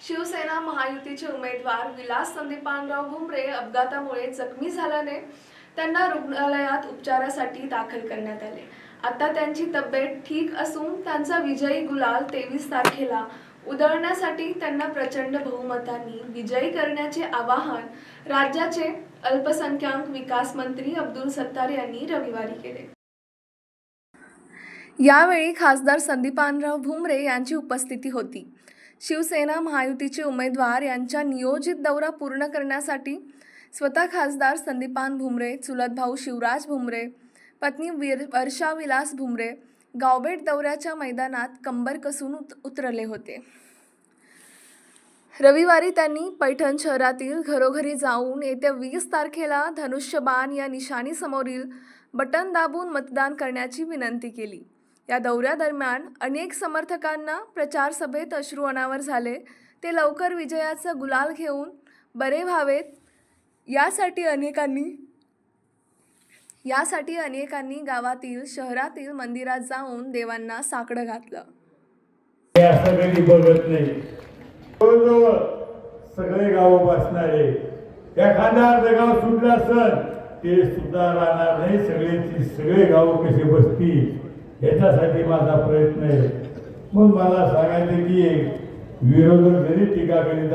शिवसेना महायुतीचे उमेदवार विलास संदीपानराव भुमरे अपघातामुळे जखमी झाल्याने त्यांना रुग्णालयात उपचारासाठी दाखल करण्यात आले. आता त्यांची तब्येत ठीक असून त्यांचा विजयी गुलाल तेवीस तारखेला. उधळण्यासाठी त्यांना प्रचंड बहुमतांनी विजयी करण्याचे आवाहन राज्याचे अल्पसंख्याक विकास मंत्री अब्दुल सत्तार यांनी रविवारी केले. यावेळी खासदार संदीपानराव भुमरे यांची उपस्थिती होती. शिवसेना महायुतीचे उमेदवार यांच्या नियोजित दौरा पूर्ण करण्यासाठी स्वतः खासदार संदीपान भुमरे चुलत भाऊ शिवराज भुमरे पत्नी वीर वर्षा विलास भुमरे गावबेट दौऱ्याच्या मैदानात कंबर कसून उत उतरले होते. रविवारी त्यांनी पैठण शहरातील घरोघरी जाऊन येत्या वीस तारखेला धनुष्यबाण या निशाणीसमोरील बटन दाबून मतदान करण्याची विनंती केली. या दौऱ्यादरम्यान अनेक समर्थकांना प्रचारसभेत अश्रू अनावर झाले. ते लवकर विजयाचा गुलाल घेऊन बरे व्हावेत. यासाठी अनेकांनी यासाठी अनेकांनी गावातील शहरातील मंदिरात जाऊन देवांना साकडं घातलं. असं कधी बघत नाही. जवळजवळ सगळे गाव बसणारे. एखादा अर्ध गाव सुटला सण ते सुद्धा राहणार नाही. सगळ्यांची सगळे गाव कसे बसतील? याच्यासाठी माझा प्रयत्न आहे. मग मला सांगायचं की विरोधक जरी टीका करीत